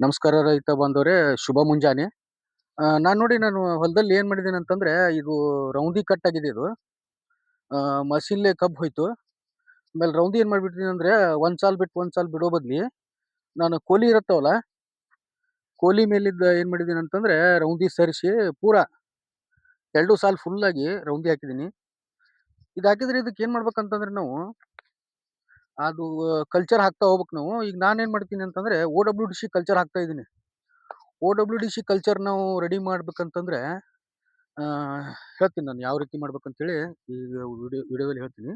ನಮಸ್ಕಾರ ರೈತ ಬಾಂಧವ್ರೆ, ಶುಭ ಮುಂಜಾನೆ. ನಾನು ನೋಡಿ ನಾನು ಹೊಲದಲ್ಲಿ ಏನು ಮಾಡಿದ್ದೀನಿ ಅಂತಂದ್ರೆ, ಇದು ರೌಂದಿ ಕಟ್ ಆಗಿದೆ ಇದು. ಮಷಿನ್ಲೆ ಕಬ್ಬು ಹೋಯ್ತು. ಆಮೇಲೆ ರೌಂದಿ ಏನು ಮಾಡಿಬಿಟ್ಟಿದ್ದೀನಿ ಅಂದರೆ, ಒಂದು ಸಾಲ್ ಬಿಟ್ಟು ಒಂದು ಸಾಲ್ ಬಿಡೋ ಬದ್ಲಿ ನಾನು ಕೋಲಿ ಇರುತ್ತವಲ್ಲ, ಕೋಲಿ ಮೇಲಿದ್ದ ಏನು ಮಾಡಿದ್ದೀನಿ ಅಂತಂದ್ರೆ ರೌಂದಿ ಸರಿಸಿ ಪೂರ ಎರಡು ಸಾಲು ಫುಲ್ ಆಗಿ ರೌಂದಿ ಹಾಕಿದ್ದೀನಿ ಇದು ಹಾಕಿದ್ರೆ ಇದಕ್ಕೆ ಏನು ಮಾಡ್ಬೇಕಂತಂದ್ರೆ ನಾವು ಅದು ಕಲ್ಚರ್ ಹಾಕ್ತಾ ಹೋಗ್ಬೇಕು ನಾವು. ಈಗ ನಾನೇನು ಮಾಡ್ತೀನಿ ಅಂತಂದರೆ O W D C culture ಹಾಕ್ತಾ ಇದ್ದೀನಿ. O W D C culture ನಾವು ರೆಡಿ ಮಾಡ್ಬೇಕಂತಂದರೆ ಹೇಳ್ತೀನಿ ನಾನು ಯಾವ ರೀತಿ ಮಾಡ್ಬೇಕಂತೇಳಿ ಈಗ ವಿಡಿಯೋ, ವಿಡಿಯೋದಲ್ಲಿ ಹೇಳ್ತೀನಿ.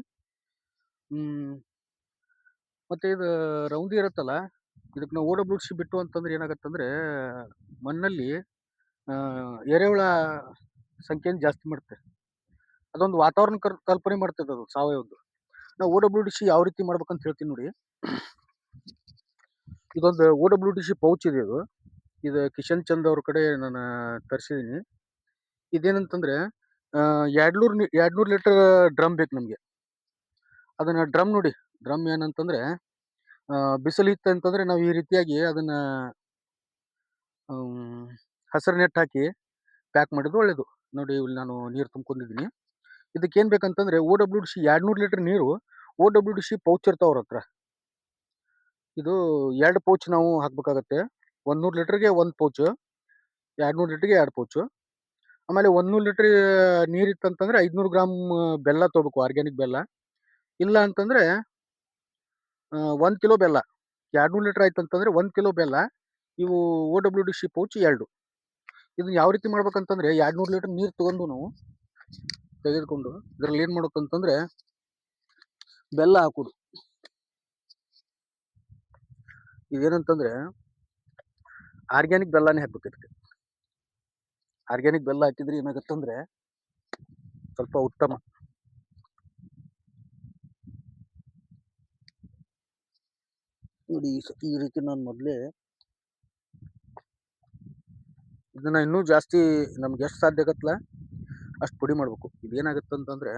ಮತ್ತು ಇದು ರೌಂದಿ ಇರುತ್ತಲ್ಲ, ಇದಕ್ಕೆ ನಾವು ಓ ಡಬ್ಲ್ಯೂ ಡಿ ಸಿ ಬಿಟ್ಟು ಅಂತಂದ್ರೆ ಏನಾಗತ್ತಂದ್ರೆ, ಮಣ್ಣಲ್ಲಿ ಎರೆಹುಳ ಸಂಖ್ಯೆಯನ್ನು ಜಾಸ್ತಿ ಮಾಡುತ್ತೆ ಅದೊಂದು ವಾತಾವರಣ ಕಲ್- ಕಲ್ಪನೆ ಮಾಡ್ತದೆ ಅದು ಸಾವಯವದ್ದು ನಾವು ಓ ಡಬ್ಲ್ಯೂ ಡಿ ಸಿ ಯಾವ ರೀತಿ ಮಾಡ್ಬೇಕಂತ ಹೇಳ್ತೀನಿ ನೋಡಿ. ಇದೊಂದು O W D C pouch ಇದೆ ಇದು. ಇದು ಕಿಶನ್ ಚಂದ್ ಅವ್ರ ಕಡೆ ನಾನು ತರಿಸಿದ್ದೀನಿ ಇದೇನಂತಂದ್ರೆ ಎರಡ್ನೂರು ಎರಡ್ನೂರು ಲೀಟರ್ ಡ್ರಮ್ ಬೇಕು ನಮಗೆ. ಅದನ್ನ ಡ್ರಮ್ ನೋಡಿ, ಡ್ರಮ್ ಏನಂತಂದ್ರೆ ಬಿಸಿಲು ಇತ್ತು ಅಂತಂದ್ರೆ ನಾವು ಈ ರೀತಿಯಾಗಿ ಅದನ್ನ ಹಸಿರು ನೆಟ್ಟು ಹಾಕಿ ಪ್ಯಾಕ್ ಮಾಡಿದ್ರು ಒಳ್ಳೇದು. ನೋಡಿ, ಇಲ್ಲಿ ನಾನು ನೀರು ತುಂಬ್ಕೊಂಡಿದ್ದೀನಿ ಇದಕ್ಕೆ ಏನ್ ಬೇಕಂತಂದ್ರೆ ಓ ಡಬ್ಲ್ಯೂ ಡಿ ಸಿ ಎರಡ್ನೂರ್ ಲೀಟರ್ ನೀರು O W D C pouch ಇರ್ತಾವ ಅವ್ರ ಹತ್ರ. ಇದು ಎರಡು ಪೌಚ್ ನಾವು ಹಾಕ್ಬೇಕಾಗತ್ತೆ. ಒಂದ್ ನೂರು ಲೀಟರ್ಗೆ ಒಂದ್ ಪೌಚ್, ಎರಡ್ನೂರ್ ಲೀಟರ್ಗೆ ಎರಡು ಪೌಚ್. ಆಮೇಲೆ ಒಂದ್ನೂರ್ ಲೀಟರ್ ನೀರ್ ಇತ್ತಂತಂದ್ರೆ ಐದ್ನೂರು ಗ್ರಾಮ್ ಬೆಲ್ಲ ತಗೋಬೇಕು, ಆರ್ಗ್ಯಾನಿಕ್ ಬೆಲ್ಲ. ಇಲ್ಲ ಅಂತಂದ್ರೆ ಒಂದ್ ಕಿಲೋ ಬೆಲ್ಲ. ಎರಡ್ನೂರ್ ಲೀಟರ್ ಆಯ್ತು ಅಂತಂದ್ರೆ ಒಂದ್ ಕಿಲೋ ಬೆಲ್ಲ, ಇವು O W D C pouch ಎರಡು. ಇದನ್ನ ಯಾವ ರೀತಿ ಮಾಡ್ಬೇಕಂತಂದ್ರೆ ಎರಡ್ನೂರು ಲೀಟರ್ ನೀರ್ ತಗೊಂಡು ನಾವು ತೆಗೆದುಕೊಂಡು ಇದರಲ್ಲಿ ಏನ್ ಮಾಡ್ಬೇಕಂತಂದ್ರೆ ಬೆಲ್ಲ ಹಾಕುದು. ಇದೇನಂತಂದ್ರೆ ಆರ್ಗ್ಯಾನಿಕ್ ಬೆಲ್ಲನೇ ಹಾಕ್ಬೇಕು ಇದಕ್ಕೆ. ಆರ್ಗ್ಯಾನಿಕ್ ಬೆಲ್ಲ ಹಾಕಿದ್ರೆ ಏನಾಗತ್ತಂದ್ರೆ ಸ್ವಲ್ಪ ಉತ್ತಮ. ನೋಡಿ ಈ ರೀತಿ ನಾನು ಮೊದಲೇ ಇದನ್ನ ಇನ್ನೂ ಜಾಸ್ತಿ ನಮ್ಗೆ ಎಷ್ಟು ಸಾಧ್ಯ ಆಗತ್ತಲ್ಲ? ಅಷ್ಟು ಪುಡಿ ಮಾಡ್ಬೇಕು. ಏನಾಗುತ್ತೆ ಅಂತಂದ್ರೆ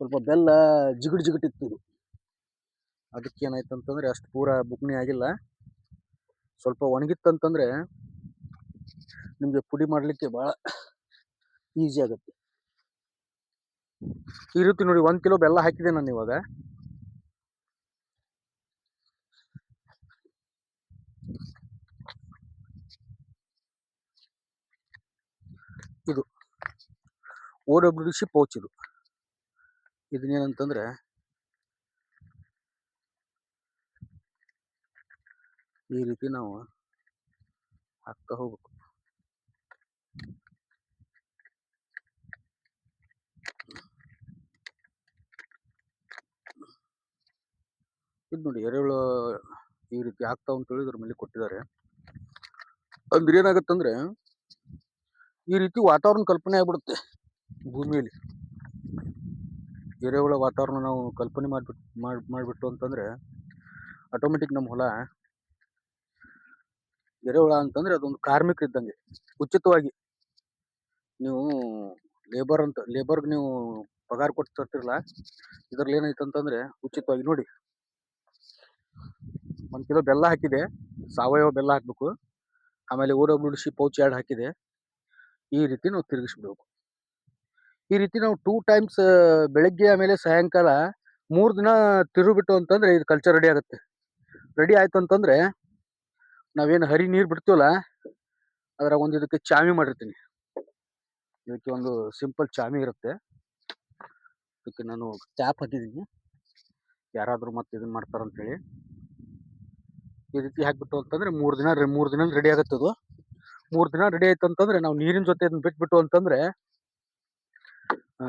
ಸ್ವಲ್ಪ ಬೆಲ್ಲ ಜಿಗಟ್ ಜಿಗಿಟ್ ಇತ್ತು ಇದು. ಅದಕ್ಕೆ ಏನಾಯ್ತು ಅಂತಂದ್ರೆ ಅಷ್ಟು ಪೂರ ಬುಕ್ನಿ ಆಗಿಲ್ಲ. ಸ್ವಲ್ಪ ಒಣಗಿತ್ತಂತಂದ್ರೆ ನಿಮಗೆ ಪುಡಿ ಮಾಡಲಿಕ್ಕೆ ಬಹಳ ಈಸಿ ಆಗುತ್ತೆ. ಈ ರೀತಿ ನೋಡಿ ಒಂದು ಕಿಲೋ ಬೆಲ್ಲ ಹಾಕಿದೆ ನಾನು ಇವಾಗ ಇದು O W D C pouch ಇದು ಇದನ್ನೇನಂತಂದ್ರೆ ಈ ರೀತಿ ನಾವು ಹಾಕ್ತಾ ಹೋಗ್ಬೇಕು. ಇದು ನೋಡಿ ಎರೆಹುಳು ಈ ರೀತಿ ಆಗ್ತಾವ ಅಂತೇಳಿ ಇದ್ರ ಮೇಲೆ ಕೊಟ್ಟಿದ್ದಾರೆ. ಅಂದ್ರೆ ಏನಾಗತ್ತಂದ್ರೆ ಈ ರೀತಿ ವಾತಾವರಣ ಕಲ್ಪನೆ ಆಗ್ಬಿಡುತ್ತೆ. ಭೂಮಿಯಲ್ಲಿ ಎರೆಹುಳ ವಾತಾವರಣ ನಾವು ಕಲ್ಪನೆ ಮಾಡ್ಬಿಟ್ಟು ಮಾಡಿ, ಮಾಡ್ಬಿಟ್ಟು ಅಂತಂದ್ರೆ ಆಟೋಮೆಟಿಕ್ ನಮ್ಮ ಹೊಲ ಎರೆಹುಳ ಅಂತಂದ್ರೆ ಅದೊಂದು ಕಾರ್ಮಿಕ ಇದ್ದಂಗೆ. ಉಚಿತವಾಗಿ ನೀವು ಲೇಬರ್ ಅಂತ ಲೇಬರ್ಗೆ ನೀವು ಪಗಾರ ಕೊಟ್ಟು ತರ್ತಿರಲ್ಲ, ಇದ್ರಲ್ಲಿ ಏನೈತೆ ಅಂತಂದ್ರೆ ಉಚಿತವಾಗಿ ನೋಡಿ. ಒಂದ್ ಕಿಲೋ ಬೆಲ್ಲ ಹಾಕಿದೆ, ಸಾವಯವ ಬೆಲ್ಲ ಹಾಕಬೇಕು. ಆಮೇಲೆ ಊರ ಬಿಡಿಸಿ ಪೌಚ್ ಎರಡು ಹಾಕಿದೆ. ಈ ರೀತಿ ನಾವು ತಿರುಗಿಸ್ಬಿಡ್ಬೇಕು. ಈ ರೀತಿ ನಾವು ಟೂ ಟೈಮ್ಸ್ ಬೆಳಗ್ಗೆ ಆಮೇಲೆ ಸಾಯಂಕಾಲ ಮೂರು ದಿನ ತಿರುಗಿಬಿಟ್ಟು ಅಂತಂದ್ರೆ ಇದು ಕಲ್ಚರ್ ರೆಡಿ ಆಗುತ್ತೆ. ರೆಡಿ ಆಯ್ತು ಅಂತಂದ್ರೆ ನಾವೇನು ಹರಿ ನೀರು ಬಿಡ್ತೀವಲ್ಲ ಅದ್ರಾಗ ಒಂದು ಇದಕ್ಕೆ ಚಾಮಿ ಮಾಡಿರ್ತೀನಿ. ಇದಕ್ಕೆ ಒಂದು ಸಿಂಪಲ್ ಚಾಮಿ ಇರುತ್ತೆ. ಇದಕ್ಕೆ ನಾನು ಟ್ಯಾಪ್ ಹಾಕಿದ್ದೀನಿ ಯಾರಾದರೂ ಮತ್ತೆ ಇದನ್ನ ಮಾಡ್ತಾರಂತೇಳಿ ಈ ರೀತಿ ಹಾಕ್ಬಿಟ್ಟು ಅಂತಂದ್ರೆ ಮೂರು ದಿನ, ಮೂರು ಮೂರ್ ದಿನ ರೆಡಿ ಆಗುತ್ತೆ ಅದು. ಮೂರು ದಿನ ರೆಡಿ ಆಯ್ತು ಅಂತಂದ್ರೆ ನಾವು ನೀರಿನ ಜೊತೆ ಅದನ್ನ ಬಿಟ್ಬಿಟ್ಟು ಅಂತಂದ್ರೆ ಆ,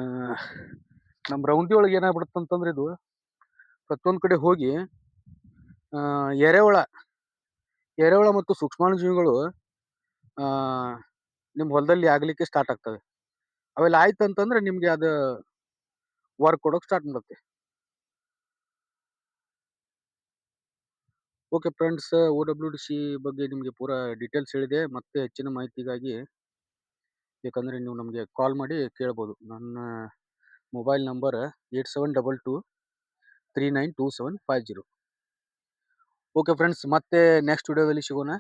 ರೌಂಡಿ ಒಳಗೆ ಏನಾಗ್ಬಿಡುತ್ತೆ ಅಂತಂದ್ರೆ ಇದು ಪ್ರತಿಯೊಂದು ಕಡೆ ಹೋಗಿ ಎರೆಹುಳ ಎರೆಹುಳ ಮತ್ತು ಸೂಕ್ಷ್ಮಾಣುಜೀವಿಗಳು ಆ ನಿಮ್ ಹೊಲದಲ್ಲಿ ಆಗಲಿಕ್ಕೆ ಸ್ಟಾರ್ಟ್ ಆಗ್ತವೆ. ಅವೆಲ್ಲ ಆಯ್ತು ಅಂತಂದ್ರೆ ನಿಮಗೆ ಅದು ವರ್ಕ್ ಕೊಡೋಕೆ ಸ್ಟಾರ್ಟ್ ಮಾಡುತ್ತೆ. Okay friends O W D C ಬಗ್ಗೆ ನಿಮಗೆ ಪೂರಾ ಡೀಟೇಲ್ಸ್ ಹೇಳಿದೆ. ಮತ್ತೆ ಹೆಚ್ಚಿನ ಮಾಹಿತಿಗಾಗಿ ಬೇಕಂದ್ರೆ ನೀವು ನಮಗೆ ಕಾಲ್ ಮಾಡಿ ಕೇಳ್ಬೋದು. ನನ್ನ mobile number eight seven double two three nine two seven five zero okay friends ಮತ್ತೆ ನೆಕ್ಸ್ಟ್ ವಿಡಿಯೋದಲ್ಲಿ ಸಿಗೋಣ.